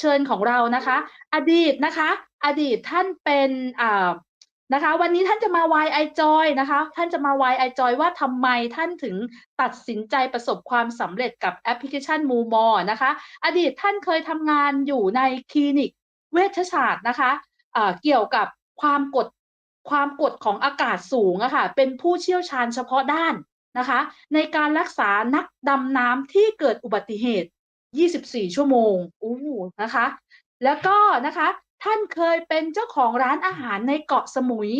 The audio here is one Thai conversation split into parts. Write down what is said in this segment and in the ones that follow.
เชิญของเรานะคะ อดีตนะคะ อดีตท่านเป็นอ่านะคะ วันนี้ท่านจะมา Why I Joy นะคะ ท่านจะมา Why I Joy ว่าทำไมท่านถึงตัดสินใจประสบความสำเร็จกับแอปพลิเคชันมูมอนะคะ อดีตท่านเคยทำงานอยู่ในคลินิกเวชศาสตร์นะคะเกี่ยวกับความกดความกดของอากาศสูงอะค่ะ เป็นผู้เชี่ยวชาญเฉพาะด้านนะคะ ในการรักษานักดำน้ำที่เกิดอุบัติเหตุ 24 ชั่วโมงอู้นะคะ แล้วก็นะคะ ท่านเคยเป็นเจ้าของร้านอาหารในเกาะสมุย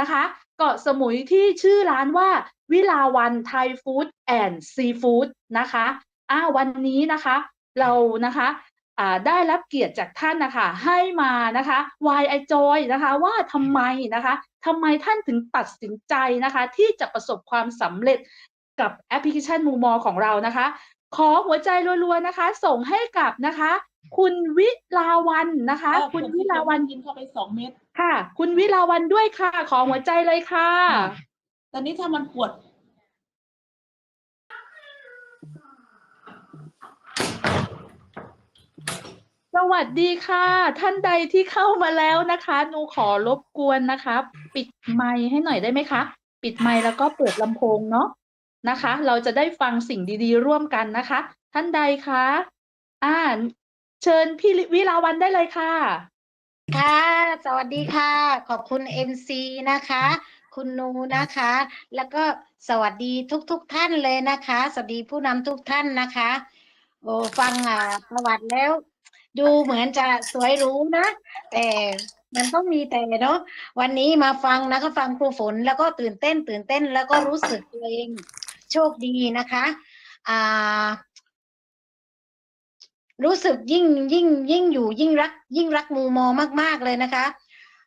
นะคะ เกาะสมุยที่ชื่อร้านว่า วิลาวันไทยฟู้ดแอนด์ซีฟู้ดนะคะอ่าวันนี้นะคะ เรานะคะได้รับเกียรติจากท่านนะคะให้มานะคะ Why I Joy นะคะว่าทำไมนะคะทำไมท่านถึงตัดสินใจนะคะ ที่จะประสบความสำเร็จกับแอปพลิเคชันมูมอของเรานะคะ ขอหัวใจรัวๆนะคะ ส่งให้กับนะคะ คุณวิลาวันนะคะ คุณวิลาวันกินเข้าไปสองเม็ดค่ะ คุณวิลาวันด้วยค่ะ ขอหัวใจเลยค่ะ ตอนนี้ถ้ามันปวดสวัสดีค่ะ ท่านใดที่เข้ามาแล้วนะคะหนูขอรบกวนนะคะ ปิดไมค์ให้หน่อยได้ไหมคะ ปิดไมค์แล้วก็เปิดลำโพงเนาะ นะคะ เราจะได้ฟังสิ่งดีๆ ร่วมกันนะคะ ท่านใดคะอ่าเชิญพี่วิลาวันได้เลยค่ะ ค่ะ สวัสดีค่ะ ขอบคุณ MC นะคะ คุณนูนะคะ แล้วก็สวัสดีทุกๆทท่านเลยนะคะ สวัสดีผู้นำทุกท่านนะคะ โอ้ฟังอ่าประวัติแล้ว ดูเหมือนจะสวยหรู้นะ แต่มันต้องมีแต่เนาะวันนี้มาฟังนะคะฟังครูฝนแล้วก็ตื่นเต้น ตื่นเต้นแล้วก็รู้สึกตัวเอง โชคดีนะคะอ่ารู้สึกยิ่งยิ่ง ยิ่งอยู่ยิ่งรัก ยิ่งรักมูมอมาก ๆ เลยนะคะ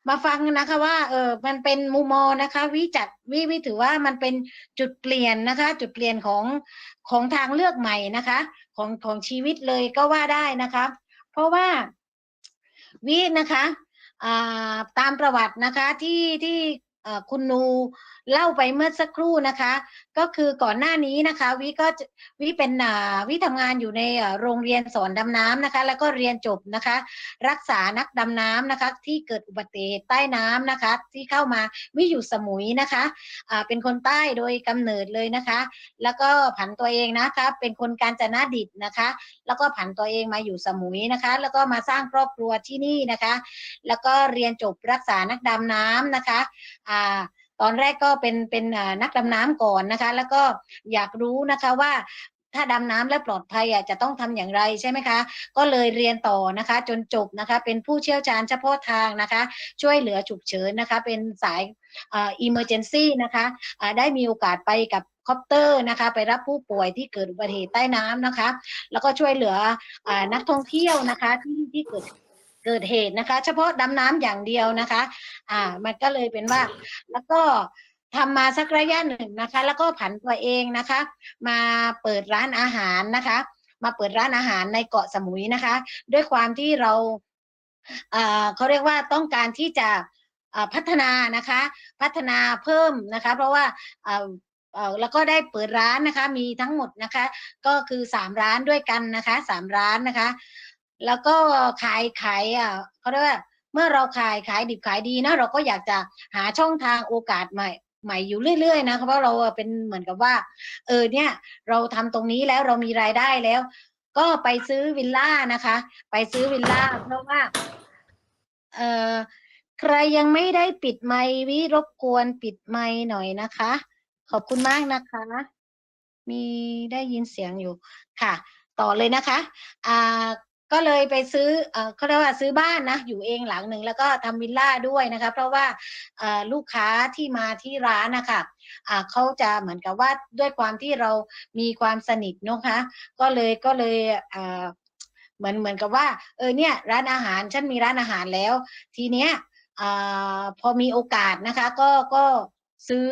มาฟังนะคะว่าเออมันเป็นมูมอนะคะวิจัดวิวิถือว่ามันเป็นจุดเปลี่ยนนะคะ จุดเปลี่ยนของของทางเลือกใหม่นะคะ ของของชีวิตเลยก็ว่าได้นะคะ เพราะว่าวินะคะาตามประวัตินะคะที่ที่คุณนู เล่าไปเมื่อสักครู่นะคะ ก็คือก่อนหน้านี้นะคะ วิก็วิเป็นวิทำงานอยู่ในโรงเรียนสอนดำน้ำนะคะ แล้วก็เรียนจบนะคะ รักษานักดำน้ำนะคะ ที่เกิดอุบัติเหตุใต้น้ำนะคะ ที่เข้ามาวิอยู่สมุยนะคะอ่าเป็นคนใต้โดยกำเนิดเลยนะคะ แล้วก็ผันตัวเองนะคะเป็นคนกาญจนดิตนะคะ แล้วก็ผันตัวเองมาอยู่สมุยนะคะ แล้วก็มาสร้างครอบครัวที่นี่นะคะ แล้วก็เรียนจบรักษานักดำน้ำนะคะอ่า ตอนแรกก็เป็นเป็นนักดำน้ำก่อนนะคะ แล้วก็อยากรู้นะคะว่าถ้าดำน้ำและปลอดภัยอะจะต้องทำอย่างไรใช่ไหมคะ ก็เลยเรียนต่อนะคะ จนจบนะคะ เป็นผู้เชี่ยวชาญเฉพาะทางนะคะ ช่วยเหลือฉุกเฉินนะคะ เป็นสายอ่า emergency นะคะได้มีโอกาสไปกับคอปเตอร์นะคะ ไปรับผู้ป่วยที่เกิดอุบัติเหตุใต้น้ำนะคะ แล้วก็ช่วยเหลืออนักท่องเที่ยวนะคะที่ที่เกิด เกิดเหตุนะคะ เฉพาะดำน้ำอย่างเดียวนะคะ อ่า มันก็เลยเป็นว่า แล้วก็ทำมาสักระยะหนึ่งนะคะ แล้วก็ผันตัวเองนะคะ มาเปิดร้านอาหารนะคะ มาเปิดร้านอาหารในเกาะสมุยนะคะ ด้วยความที่เราเอ่อเขาเรียกว่าต้องการที่จะเอ่อพัฒนานะคะ พัฒนาเพิ่มนะคะ เพราะว่าเอ่อเอ่อแล้วก็ได้เปิดร้านนะคะ มีทั้งหมดนะคะ ก็คือสามร้านด้วยกันนะคะสามร้านนะคะ แล้วก็ขายขายอะเขาเรียกว่าเมื่อเราขายขายดิบขายดีนะเราก็อยากจะหาช่องทางโอกาสใหม่ใหม่อยู่เรื่อยๆนะเพราะเราเป็นเหมือนกับว่า เออเนี่ย เราทำตรงนี้แล้วเรามีรายได้แล้ว ก็ไปซื้อวิลล่านะคะ ไปซื้อวิลล่าเพราะว่า เออใครยังไม่ได้ปิดไมค์วิรบกวนปิดไมค์หน่อยนะคะ ขอบคุณมากนะคะ มีได้ยินเสียงอยู่ค่ะ ต่อเลยนะคะ อ่า ก็เลยไปซื้อเออเขาเรียกว่าซื้อบ้านนะอยู่เองหลังหนึ่งแล้วก็ทำวิลล่าด้วยนะคะ เพราะว่าลูกค้าที่มาที่ร้านนะคะอ่าเขาจะเหมือนกับว่าด้วยความที่เรามีความสนิทนะคะก็เลยก็เลยเหมือนเหมือนกับว่าเออเนี่ยร้านอาหารฉันมีร้านอาหารแล้ว ทีเนี้ยอพอมีโอกาสนะคะ ก็ก็ ซื้อ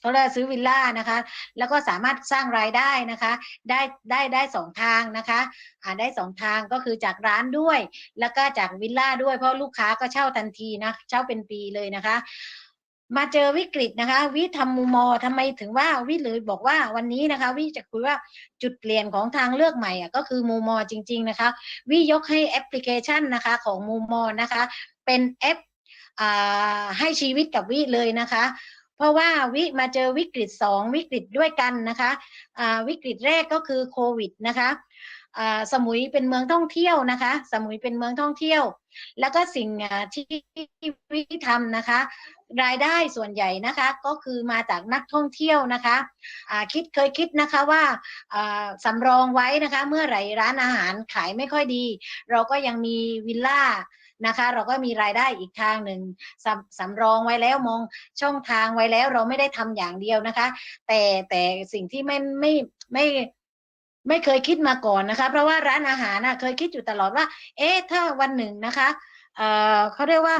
เขาเรียกซื้อวิลล่านะคะ แล้วก็สามารถสร้างรายได้นะคะ ได้ได้ได้สองทางนะคะอ่าได้สองทางก็คือจากร้านด้วย แล้วก็จากวิลล่าด้วยเพราะลูกค้าก็เช่าทันทีนะเช่าเป็นปีเลยนะคะ มาเจอวิกฤตนะคะ วิทำมูมอทำไมถึงว่าวิเลยบอกว่าวันนี้นะคะ วิจะคุยว่าจุดเปลี่ยนของทางเลือกใหม่อะก็คือมูมอจริง ๆนะคะ วิยกให้แอปพลิเคชันนะคะของมูมอนะคะ เป็นแอปอ่าให้ชีวิตกับวิเลยนะคะ เพราะว่าวิมาเจอวิกฤตสองวิกฤตด้วยกันนะคะอ่าวิกฤตแรกก็คือโควิดนะคะอ่าสมุยเป็นเมืองท่องเที่ยวนะคะ สมุยเป็นเมืองท่องเที่ยว แล้วก็สิ่งที่วิทำนะคะ รายได้ส่วนใหญ่นะคะก็คือมาจากนักท่องเที่ยวนะคะอ่าคิดเคยคิดนะคะว่าอ่าสำรองไว้นะคะ เมื่อไหร่ร้านอาหารขายไม่ค่อยดี เราก็ยังมีวิลล่า นะคะ เราก็มีรายได้อีกทางหนึ่งสำสำรองไว้แล้วมองช่องทางไว้แล้วเราไม่ได้ทำอย่างเดียวนะคะ แต่แต่สิ่งที่ไม่ไม่ไม่ไม่เคยคิดมาก่อนนะคะ เพราะว่าร้านอาหารนะเคยคิดอยู่ตลอดว่า เอ๊ะถ้าวันหนึ่งนะคะเอ่อเขาเรียกว่า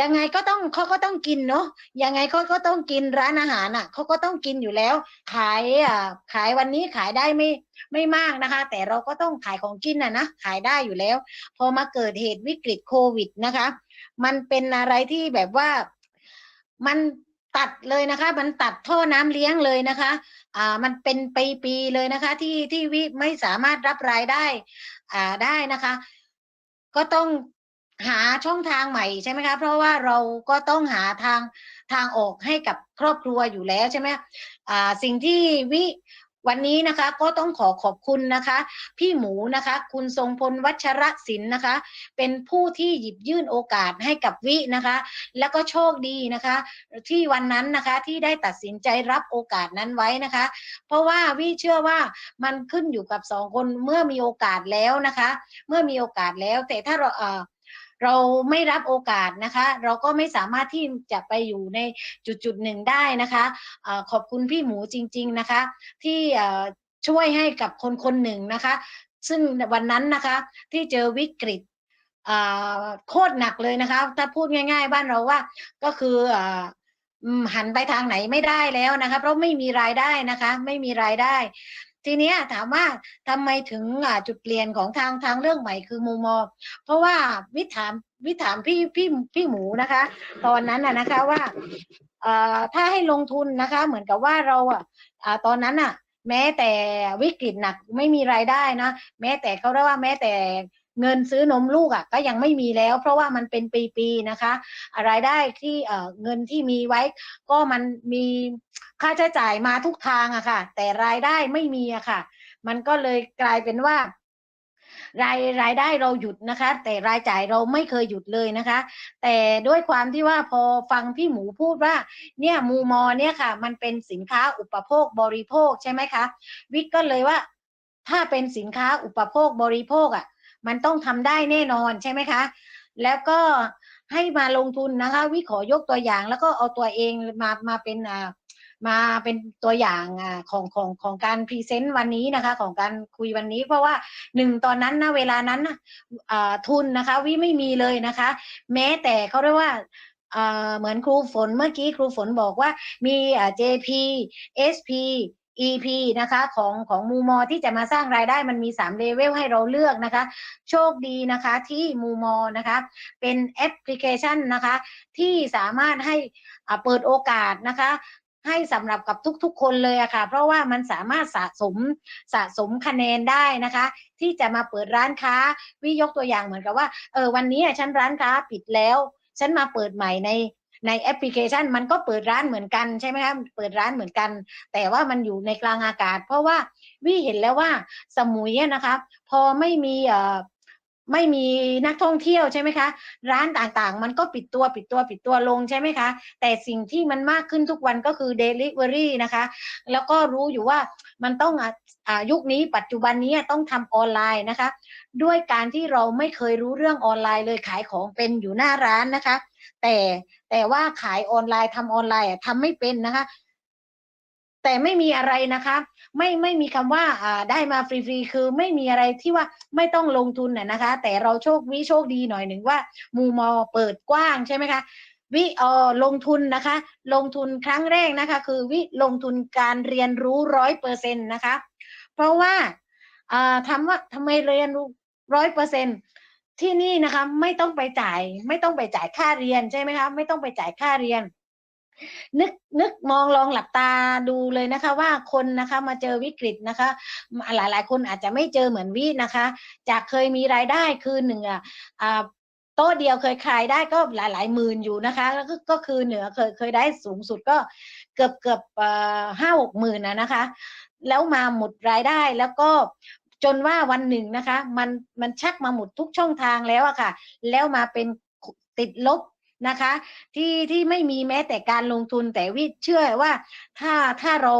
ยังไงก็ต้องเขาก็ต้องกินเนาะยังไงเขาก็ต้องกินร้านอาหารอะเขาก็ต้องกินอยู่แล้ว ขายอ่าขายวันนี้ขายได้ไม่ไม่มากนะคะ แต่เราก็ต้องขายของกินน่ะนะขายได้อยู่แล้ว พอมาเกิดเหตุวิกฤตโควิดนะคะ มันเป็นอะไรที่แบบว่ามันตัดเลยนะคะ มันตัดท่อน้ำเลี้ยงเลยนะคะ อ่า มันเป็นปีๆเลยนะคะ ที่ที่วิไม่สามารถรับรายได้ อ่าได้นะคะ ก็ต้อง หาช่องทางใหม่ใช่ไหมคะเพราะว่าเราก็ต้องหาทางทางออกให้กับครอบครัวอยู่แล้วใช่ไหมอ่าสิ่งที่วิวันนี้นะคะก็ต้องขอขอบคุณนะคะ พี่หมูนะคะ คุณทรงพลวัชระศิลป์นะคะ เป็นผู้ที่หยิบยื่นโอกาสให้กับวินะคะ แล้วก็โชคดีนะคะ ที่วันนั้นนะคะที่ได้ตัดสินใจรับโอกาสนั้นไว้นะคะ เพราะว่าวิเชื่อว่ามันขึ้นอยู่กับสองคนเมื่อมีโอกาสแล้วนะคะ เมื่อมีโอกาสแล้วแต่ถ้าเราเอ่อ เราไม่รับโอกาสนะคะ เราก็ไม่สามารถที่จะไปอยู่ในจุดจุดหนึ่งได้นะคะออขอบคุณพี่หมูจริง ๆนะคะ ที่ช่วยให้กับคนคนหนึ่งนะคะ ซึ่งวันนั้นนะคะที่เจอวิกฤตโคตรหนักเลยนะคะ ถ้าพูดง่าย ๆ บ้านเราว่าก็คืออหันไปทางไหนไม่ได้แล้วนะคะ เพราะไม่มีรายได้นะคะ ไม่มีรายได้ ทีนี้ถามว่าทำไมถึงจุดเปลี่ยนของทางทางเรื่องใหม่คือมุมมองเพราะว่าวิถามวิถามพี่พี่พี่หมูนะคะ ตอนนั้นน่ะนะคะว่าถ้าให้ลงทุนนะคะ เหมือนกับว่าเราอะตอนนั้นอะ แม้แต่วิกฤตหนักไม่มีรายได้นะแม้แต่เขาเรียกว่าแม้แต่ เงินซื้อนมลูกอะก็ยังไม่มีแล้ว เพราะว่ามันเป็นปีๆนะคะอ่ารายได้ที่เอ่อเงินที่มีไว้ ก็มันมีค่าใช้จ่ายมาทุกทางอะค่ะ แต่รายได้ไม่มีอะค่ะ มันก็เลยกลายเป็นว่ารายรายได้เราหยุดนะคะ แต่รายจ่ายเราไม่เคยหยุดเลยนะคะ แต่ด้วยความที่ว่าพอฟังพี่หมูพูดว่า เนี่ยมูมอเนี่ยค่ะ มันเป็นสินค้าอุปโภคบริโภคใช่ไหมคะ วิกก็เลยว่า ถ้าเป็นสินค้าอุปโภคบริโภคอะ มันต้องทำได้แน่นอนใช่ไหมคะ แล้วก็ให้มาลงทุนนะคะ วิขอยกตัวอย่าง แล้วก็เอาตัวเองมามาเป็นอ่ามาเป็นตัวอย่างอ่าของของของการพรีเซนต์วันนี้นะคะ ของการคุยวันนี้ เพราะว่าหนึ่งตอนนั้นนะเวลานั้นอ่าทุนนะคะ วิไม่มีเลยนะคะ แม้แต่เขาเรียกว่าอ่าเหมือนครูฝนเมื่อกี้ครูฝนบอกว่ามีอ่า JP SP EP นะคะของของมูมอที่จะมาสร้างรายได้มันมี3เลเวลให้เราเลือกนะคะ โชคดีนะคะที่มูมอนะคะเป็นแอปพลิเคชันนะคะที่สามารถให้อ่าเปิดโอกาสนะคะให้สำหรับกับทุกๆ คนเลยอะค่ะ เพราะว่ามันสามารถสะสมสะสมคะแนนได้นะคะ ที่จะมาเปิดร้านค้าวิยกตัวอย่างเหมือนกับว่าเออวันนี้อะฉันร้านค้าปิดแล้ว ฉันมาเปิดใหม่ใน ในแอปพลิเคชันมันก็เปิดร้านเหมือนกันใช่ไหมคะเปิดร้านเหมือนกัน แต่ว่ามันอยู่ในกลางอากาศ เพราะว่าวิเห็นแล้วว่าสมุยนะคะพอไม่มีเอ่อไม่มีนักท่องเที่ยวใช่ไหมคะ ร้านต่างๆ มันก็ปิดตัวปิดตัวปิดตัวลงใช่ไหมคะ แต่สิ่งที่มันมากขึ้นทุกวันก็คือ Delivery นะคะ แล้วก็รู้อยู่ว่ามันต้องอายุคนี้ปัจจุบันนี้ต้องทำออนไลน์นะคะ ด้วยการที่เราไม่เคยรู้เรื่องออนไลน์เลยขายของเป็นอยู่หน้าร้านนะคะ แต่แต่ว่าขายออนไลน์ทำออนไลน์ทำไม่เป็นนะคะ แต่ไม่มีอะไรนะคะ ไม่ไม่มีคำว่าอ่าได้มาฟรีๆคือไม่มีอะไรที่ว่าไม่ต้องลงทุนน่ะนะคะ แต่เราโชควิโชคดีหน่อยหนึ่งว่ามูมอเปิดกว้างใช่ไหมคะวิเออลงทุนนะคะ ลงทุนครั้งแรกนะคะ คือวิลงทุนการเรียนรู้ร้อยเปอร์เซ็นต์นะคะ เพราะว่าอ่าทำว่าทำไมเรียนรู้ร้อยเปอร์เซ็นต์ ที่นี่นะคะ ไม่ต้องไปจ่าย ไม่ต้องไปจ่ายค่าเรียนใช่ไหมคะไม่ต้องไปจ่ายค่าเรียน นึกนึกมองลองหลับตาดูเลยนะคะ ว่าคนนะคะมาเจอวิกฤตนะคะ หลายหลายๆคนอาจจะไม่เจอเหมือนวินะคะ จากเคยมีรายได้คือหนึ่งอะโต๊ะเดียวเคยขายได้ก็หลายหลายหมื่นอยู่นะคะแล้วก็ก็คือเหนือเคยเคยได้สูงสุดก็เกือบเกือบห้าหกหมื่นนะนะคะ แล้วมาหมดรายได้แล้วก็ จนว่าวันหนึ่งนะคะ มันมันชักมาหมดทุกช่องทางแล้วอะค่ะ แล้วมาเป็นติดลบนะคะ ที่ที่ไม่มีแม้แต่การลงทุนแต่วิเชื่อว่าถ้าถ้าเรา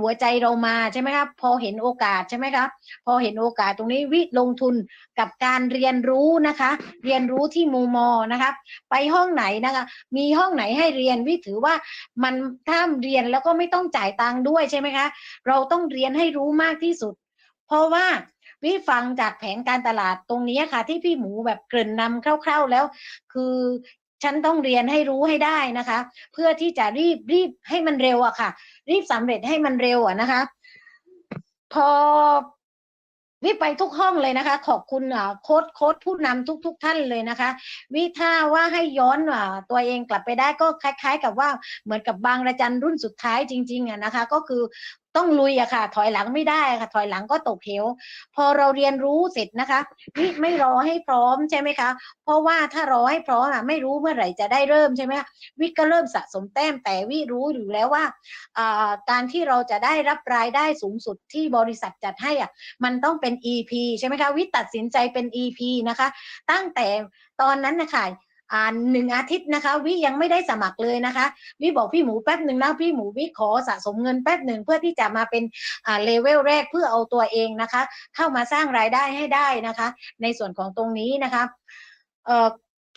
หัวใจเรามาใช่ไหมครับพอเห็นโอกาสใช่ไหมครับพอเห็นโอกาสตรงนี้วิลงทุนกับการเรียนรู้นะคะ เรียนรู้ที่มูมอนะคะไปห้องไหนนะคะ มีห้องไหนให้เรียนวิถือว่ามันถ้าเรียนแล้วก็ไม่ต้องจ่ายตังค์ด้วยใช่ไหมคะ เราต้องเรียนให้รู้มากที่สุด เพราะว่าวิฟังจากแผนการตลาดตรงนี้ค่ะ ที่พี่หมูแบบเกริ่นนำคร่าว ๆแล้ว คือฉันต้องเรียนให้รู้ให้ได้นะคะ เพื่อที่จะรีบรีบให้มันเร็วอะค่ะ รีบสำเร็จให้มันเร็วอะนะคะ พอวิไปทุกห้องเลยนะคะ ขอบคุณโค้ดโค้ดผู้นำทุกๆท่านเลยนะคะ วิถ้าว่าให้ย้อนอตัวเองกลับไปได้ก็คล้าย ๆ กับว่าเหมือนกับบางระจันรุ่นสุดท้ายจริงๆอะนะคะ ก็คือ ต้องลุยอะค่ะ ถอยหลังไม่ได้ค่ะ ถอยหลังก็ตกเหวพอเราเรียนรู้เสร็จนะคะวิไม่รอให้พร้อมใช่ไหมคะ เพราะว่าถ้ารอให้พร้อมอะไม่รู้เมื่อไหร่จะได้เริ่มใช่ไหมคะวิก็เริ่มสะสมแต้มแต่วิรู้อยู่แล้วว่าการที่เราจะได้รับรายได้สูงสุดที่บริษัทจัดให้อะมันต้องเป็น EP ใช่ไหมคะวิตัดสินใจเป็น EP นะคะ ตั้งแต่ตอนนั้นนะคะ อ่าหนึ่งอาทิตย์นะคะ วิยังไม่ได้สมัครเลยนะคะ วิบอกพี่หมูแป๊บหนึ่งนะพี่หมูวิขอสะสมเงินแป๊บหนึ่งเพื่อที่จะมาเป็นอ่าเลเวลแรกเพื่อเอาตัวเองนะคะ เข้ามาสร้างรายได้ให้ได้นะคะ ในส่วนของตรงนี้นะคะเอ่อ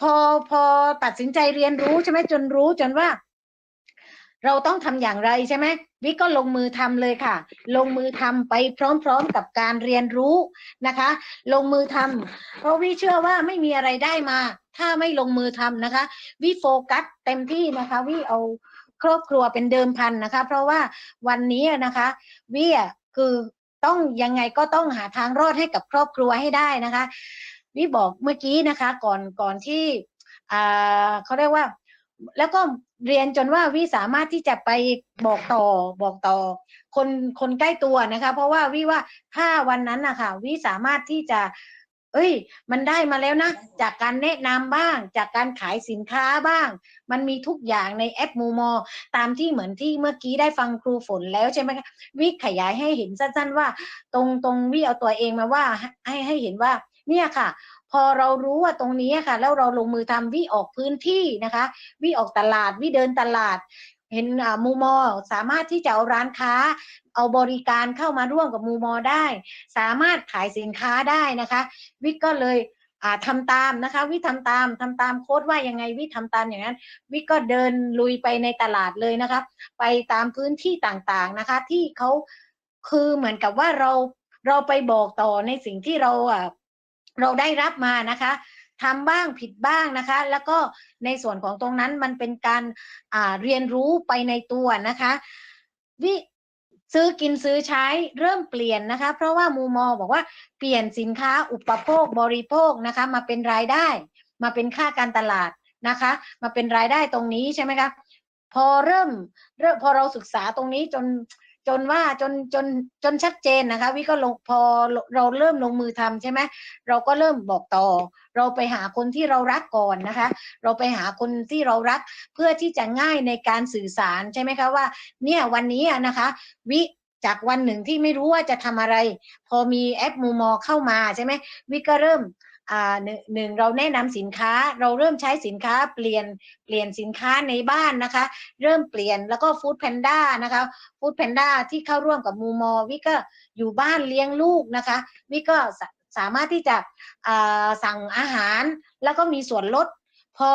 พอพอตัดสินใจเรียนรู้ใช่ไหมจนรู้จนว่า เราต้องทำอย่างไรใช่ไหมวิก็ลงมือทำเลยค่ะ ลงมือทำไปพร้อมๆกับการเรียนรู้นะคะ ลงมือทำเพราะวิเชื่อว่าไม่มีอะไรได้มา ถ้าไม่ลงมือทำนะคะ วิโฟกัสเต็มที่นะคะวิเอาครอบครัวเป็นเดิมพันนะคะ เพราะว่าวันนี้นะคะวิอะคือต้องยังไงก็ต้องหาทางรอดให้กับครอบครัวให้ได้นะคะวิบอกเมื่อกี้นะคะ ก่อนก่อนที่อ่าเขาเรียกว่า แล้วก็เรียนจนว่าวิสามารถที่จะไปบอกต่อบอกต่อ คนคนใกล้ตัวนะคะ เพราะว่าวิว่าถ้าวันนั้นนะคะวิสามารถที่จะ เอ้ย มันได้มาแล้วนะ จากการแนะนำบ้าง จากการขายสินค้าบ้าง มันมีทุกอย่างในแอปมูมอ ตามที่เหมือนที่เมื่อกี้ได้ฟังครูฝนแล้วใช่ไหมคะวิขยายให้เห็นสั้นๆว่า ตรงตรงวิเอาตัวเองมาว่าให้ให้เห็นว่า เนี่ยค่ะ พอเรารู้ว่าตรงนี้ค่ะ แล้วเราลงมือทำวิออกพื้นที่นะคะ วิออกตลาดวิเดินตลาด เห็นอ่ามูมอสามารถที่จะเอาร้านค้า เอาบริการเข้ามาร่วมกับมูมอได้ สามารถขายสินค้าได้นะคะ วิก็เลยอ่าทำตามนะคะวิทำตามทำตามโค้ดว่ายังไงวิทำตามอย่างนั้น วิก็เดินลุยไปในตลาดเลยนะคะ ไปตามพื้นที่ต่างๆนะคะ ที่เขาคือเหมือนกับว่าเราเราไปบอกต่อในสิ่งที่เราอะ เราได้รับมานะคะทำบ้างผิดบ้างนะคะ แล้วก็ในส่วนของตรงนั้นมันเป็นการเรียนรู้ไปในตัวนะคะวิซื้อกินซื้อใช้เริ่มเปลี่ยนนะคะ เพราะว่ามูมอบอกว่าเปลี่ยนสินค้าอุปโภคบริโภคนะคะ มาเป็นรายได้ มาเป็นค่าการตลาดนะคะ มาเป็นรายได้ตรงนี้ใช่ไหมคะพอเริ่มเริ่มพอเราศึกษาตรงนี้จน จนว่าจนจนจนชัดเจนนะคะ วิก็ลงพอเราเริ่มลงมือทำใช่ไหมเราก็เริ่มบอกต่อ เราไปหาคนที่เรารักก่อนนะคะ เราไปหาคนที่เรารักเพื่อที่จะง่ายในการสื่อสารใช่ไหมคะว่า เนี่ยวันนี้อะนะคะ วิจากวันหนึ่งที่ไม่รู้ว่าจะทำอะไร พอมีแอปมูมอเข้ามาใช่ไหมวิก็เริ่ม หนึ่งหนึ่งเราแนะนำสินค้าเราเริ่มใช้สินค้าเปลี่ยนเปลี่ยนสินค้าในบ้านนะคะ เริ่มเปลี่ยนแล้วก็ฟู้ดแพนด้านะคะฟู้ดแพนด้าที่เข้าร่วมกับมูมอวิก็อยู่บ้านเลี้ยงลูกนะคะวิก็สาสามารถที่จะสั่งอาหารแล้วก็มีส่วนลด พอ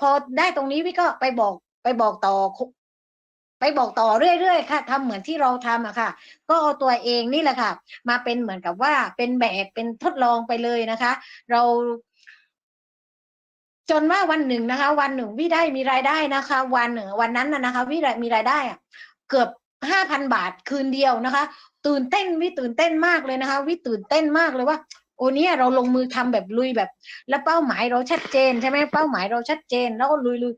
พอได้ตรงนี้วิก็ไปบอกไปบอกต่อ ไปบอกต่อเรื่อยๆค่ะทำเหมือนที่เราทำอะค่ะ ก็เอาตัวเองนี่แหละค่ะ มาเป็นเหมือนกับว่าเป็นแบบเป็นทดลองไปเลยนะคะ เราจนว่าวันหนึ่งนะคะ วันหนึ่งวิได้มีรายได้นะคะ วันหนึ่งวันนั้นนะนะคะวิได้มีรายได้เกือบห้าพันบาทคืนเดียวนะคะ ตื่นเต้นวิตื่นเต้นมากเลยนะคะ วิตื่นเต้นมากเลยว่าโอ้เนี่ยเราลงมือทำแบบลุยแบบ แล้วเป้าหมายเราชัดเจนใช่ไหมเป้าหมายเราชัดเจน แล้วก็ลุยลุย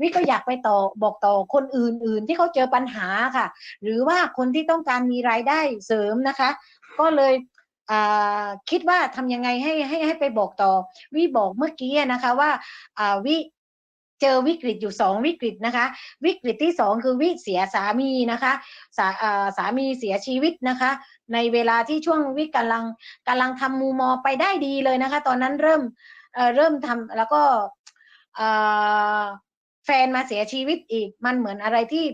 วิก็อยากไปต่อบอกต่อคนอื่น ๆ ที่เขาเจอปัญหาค่ะ หรือว่าคนที่ต้องการมีรายได้เสริมนะคะ ก็เลยคิดว่าทำยังไงให้ให้ให้ไปบอกต่อ วิบอกเมื่อกี้นะคะว่าวิเจอวิกฤตอยู่สองวิกฤตนะคะ วิกฤตที่สองคือวิเสียสามีนะคะสาาสามีเสียชีวิตนะคะ ในเวลาที่ช่วงวิกำลังกำลังทำมูมอไปได้ดีเลยนะคะ ตอนนั้นเริ่มเเริ่มทำแล้วก็ แฟนมาเสียชีวิตอีก มันเหมือนอะไรที่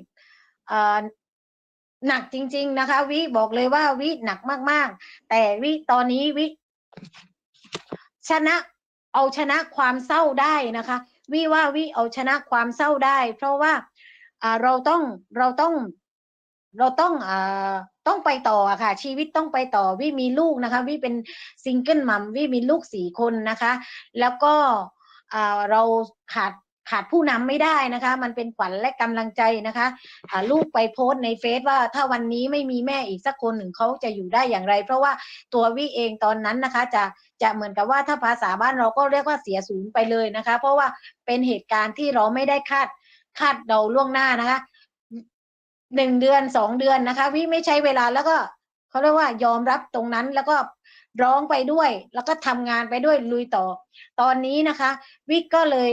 หนักจริง ๆ นะคะ วิบอกเลยว่าวิหนักมาก ๆ แต่วิตอนนี้วิ ชนะเอาชนะความเศร้าได้นะคะ วิว่าวิเอาชนะความเศร้าได้ เพราะว่าเราต้องเราต้องเราต้องอ่าต้องไปต่อค่ะ ชีวิตต้องไปต่อวิมีลูกนะคะวิเป็นซิงเกิลมัมวิมีลูกสี่คนนะคะ แล้วก็เราขาด ขาดผู้นำไม่ได้นะคะ มันเป็นขวัญและกำลังใจนะคะลูกไปโพสต์ในเฟซว่าถ้าวันนี้ไม่มีแม่อีกสักคนหนึ่งเขาจะอยู่ได้อย่างไร เพราะว่าตัววิเองตอนนั้นนะคะ จะจะเหมือนกับว่าถ้าภาษาบ้านเราก็เรียกว่าเสียศูนย์ไปเลยนะคะ เพราะว่าเป็นเหตุการณ์ที่เราไม่ได้คาดคาดเดาล่วงหน้านะคะหนึ่งเดือนสองเดือนนะคะวิไม่ใช้เวลาแล้วก็เขาเรียกว่ายอมรับตรงนั้นแล้วก็ร้องไปด้วย แล้วก็ทำงานไปด้วยลุยต่อ ตอนนี้นะคะ วิก็เลย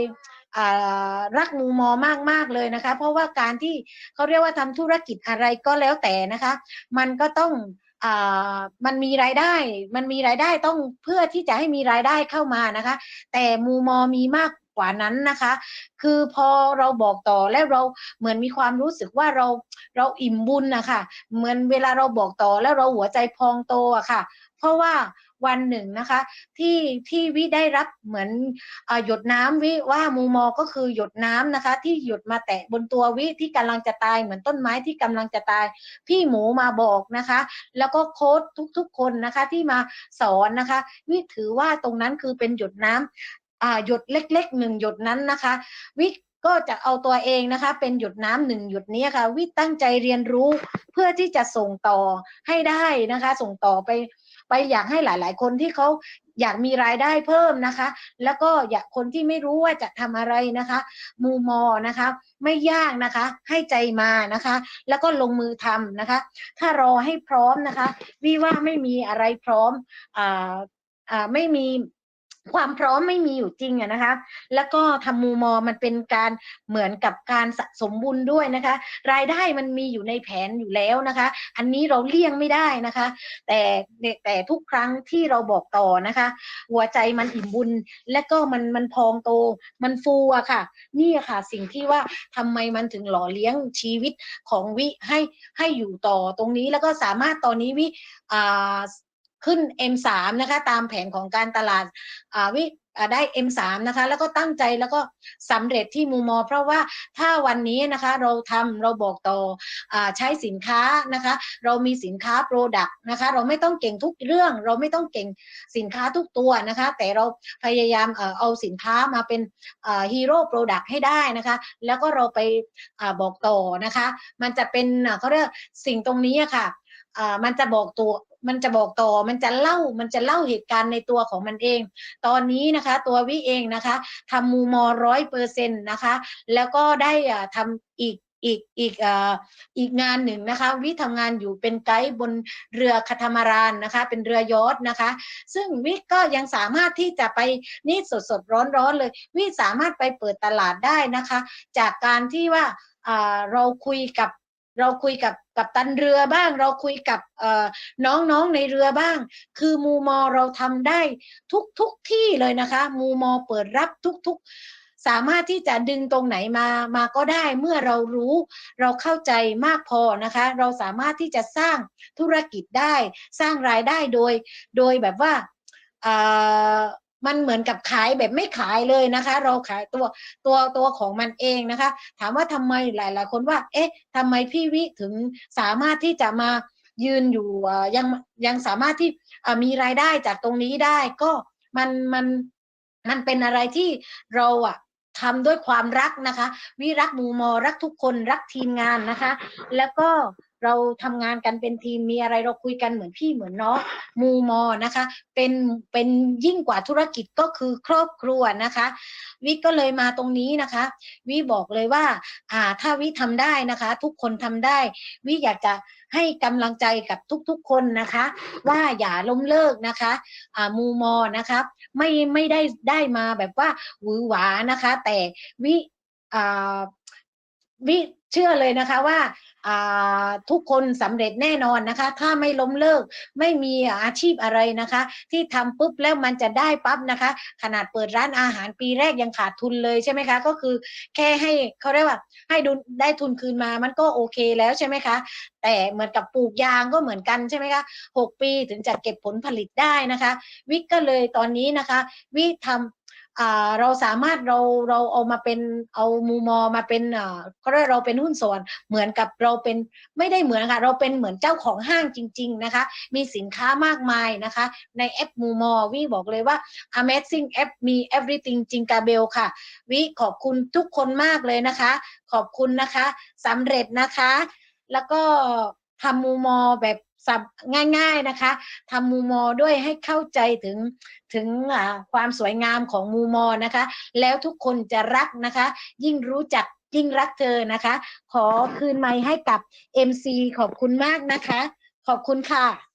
รักมูมอมากมากๆเลยนะคะ เพราะว่าการที่เขาเรียกว่าทำธุรกิจอะไรก็แล้วแต่นะคะ มันก็ต้องอมันมีรายได้ มันมีรายได้ต้องเพื่อที่จะให้มีรายได้เข้ามานะคะ แต่มูมอมีมากกว่านั้นนะคะ คือพอเราบอกต่อแล้วเราเหมือนมีความรู้สึกว่าเราเราอิ่มบุญนะคะ เหมือนเวลาเราบอกต่อแล้วเราหัวใจพองโตอะค่ะ เพราะว่า วันหนึ่งนะคะ ที่ที่วิได้รับเหมือนอหยดน้ำวิว่ามูมอก็คือหยดน้ำนะคะ ที่หยดมาแตะบนตัววิที่กำลังจะตายเหมือนต้นไม้ที่กำลังจะตาย พี่หมูมาบอกนะคะ แล้วก็โค้ชทุกๆ คนนะคะที่มาสอนนะคะ วิถือว่าตรงนั้นคือเป็นหยดน้ำอ่าหยดเล็กๆหนึ่งหยดนั้นนะคะ วิก็จะเอาตัวเองนะคะ เป็นหยดน้ำหนึ่งหยดนี้ค่ะ วิตั้งใจเรียนรู้เพื่อที่จะส่งต่อให้ได้นะคะ ส่งต่อไป ไปอยากให้หลาย ๆ คนที่เขาอยากมีรายได้เพิ่มนะคะ แล้วก็อยากคนที่ไม่รู้ว่าจะทำอะไรนะคะ มูมอนะคะ ไม่ยากนะคะ ให้ใจมานะคะ แล้วก็ลงมือทำนะคะ ถ้ารอให้พร้อมนะคะวิว่าไม่มีอะไรพร้อมอ่าอ่าไม่มี ความพร้อมไม่มีอยู่จริงอะนะคะ แล้วก็ทำมูมอมันเป็นการเหมือนกับการสะสมบุญด้วยนะคะ รายได้มันมีอยู่ในแผนอยู่แล้วนะคะ อันนี้เราเลี่ยงไม่ได้นะคะ แต่แต่ทุกครั้งที่เราบอกต่อนะคะ หัวใจมันอิ่มบุญ และก็มันมันพองโต มันฟูอะค่ะ นี่อะค่ะสิ่งที่ว่าทำไมมันถึงหล่อเลี้ยงชีวิตของวิให้ให้อยู่ต่อตรงนี้แล้วก็สามารถตอนนี้วิอ่า ขึ้น M3 นะคะ ตามแผนของการตลาดาวิได้ M3 นะคะ แล้วก็ตั้งใจแล้วก็สำเร็จที่มูมอ เพราะว่าถ้าวันนี้นะคะเราทำเราบอกต่ออใช้สินค้านะคะ เรามีสินค้าโปรดักต์นะคะ เราไม่ต้องเก่งทุกเรื่อง เราไม่ต้องเก่งสินค้าทุกตัวนะคะ แต่เราพยายามเอเอาสินค้ามาเป็นฮีโร่โปรดักต์ให้ได้นะคะ แล้วก็เราไปอบอกต่อนะคะ มันจะเป็นเขาเรียกสิ่งตรงนี้อะค่ะอ่ามันจะบอกตัว มันจะบอกต่อมันจะเล่ามันจะเล่าเหตุการณ์ในตัวของมันเอง ตอนนี้นะคะตัววิเองนะคะทำมูมอร้อยเปอร์เซ็นต์นะคะ แล้วก็ได้อ่าทำอีกอีกอีกอ่าอีกงานหนึ่งนะคะ วิทำงานอยู่เป็นไกด์บนเรือคาทามารานนะคะ เป็นเรือยอทนะคะ ซึ่งวิก็ยังสามารถที่จะไปนี่สดสดร้อนร้อนเลย วิสามารถไปเปิดตลาดได้นะคะ จากการที่ว่าอ่าเราคุยกับ เราคุยกับกับตันเรือบ้าง เราคุยกับเอ่อน้องๆในเรือบ้าง คือมูมอเราทำได้ทุกทุกที่เลยนะคะมูมอเปิดรับทุกทุกสามารถที่จะดึงตรงไหนมา มาก็ได้เมื่อเรารู้ เราเข้าใจมากพอนะคะ เราสามารถที่จะสร้างธุรกิจได้ สร้างรายได้โดย โดยแบบว่าอ่า มันเหมือนกับขายแบบไม่ขายเลยนะคะ เราขายตัวตัวตัวของมันเองนะคะ ถามว่าทำไมหลาย ๆ คนว่า เอ๊ะทำไมพี่วิถึงสามารถที่จะมายืนอยู่อ่ายังยังสามารถที่อ่ามีรายได้จากตรงนี้ได้ ก็มันมันมันเป็นอะไรที่เราอะทำด้วยความรักนะคะ วิรักมูมอรักทุกคนรักทีมงานนะคะ แล้วก็ เราทำงานกันเป็นทีมมีอะไรเราคุยกันเหมือนพี่เหมือนน้องมูมอนะคะ เป็นเป็นยิ่งกว่าธุรกิจก็คือครอบครัวนะคะวิก็เลยมาตรงนี้นะคะ วิบอกเลยว่า อ่า ถ้าวิทำได้นะคะ ทุกคนทำได้ วิอยากจะให้กำลังใจกับทุกๆคนนะคะ ว่าอย่าล้มเลิกนะคะ อ่ามูมอนะคะ ไม่ไม่ได้ได้มาแบบว่าหวือหวานะคะ แต่วิอ่าวิเชื่อเลยนะคะว่า ทุกคนสำเร็จแน่นอนนะคะ ถ้าไม่ล้มเลิกไม่มีอาชีพอะไรนะคะ ที่ทำปุ๊บแล้วมันจะได้ปั๊บนะคะ ขนาดเปิดร้านอาหารปีแรกยังขาดทุนเลยใช่ไหมคะ ก็คือแค่ให้เขาเรียกว่าให้ดุลได้ทุนคืนมามันก็โอเคแล้วใช่ไหมคะ แต่เหมือนกับปลูกยางก็เหมือนกันใช่ไหมคะหกปีถึงจะเก็บผลผลิตได้นะคะ วิกก็เลยตอนนี้นะคะ วิทำอ่า เราสามารถเราเราเอามาเป็นเอามูมอมาเป็นเขาเรียกเราเป็นหุ้นส่วนเหมือนกับเราเป็นไม่ได้เหมือนค่ะ เราเป็นเหมือนเจ้าของห้างจริง ๆนะคะ มีสินค้ามากมายนะคะ ในแอปมูมอวิบอกเลยว่า Amazing App มี everything จริงกาเบลค่ะ วิขอบคุณทุกคนมากเลยนะคะ ขอบคุณนะคะสำเร็จนะคะ แล้วก็ทำมูมอแบบ สับง่าย ๆนะคะทำมูมอด้วยให้เข้าใจถึงถึงความสวยงามของมูมอนะคะ แล้วทุกคนจะรักนะคะ ยิ่งรู้จักยิ่งรักเธอนะคะ ขอคืนไม้ให้กับ MC ขอบคุณมากนะคะ ขอบคุณค่ะ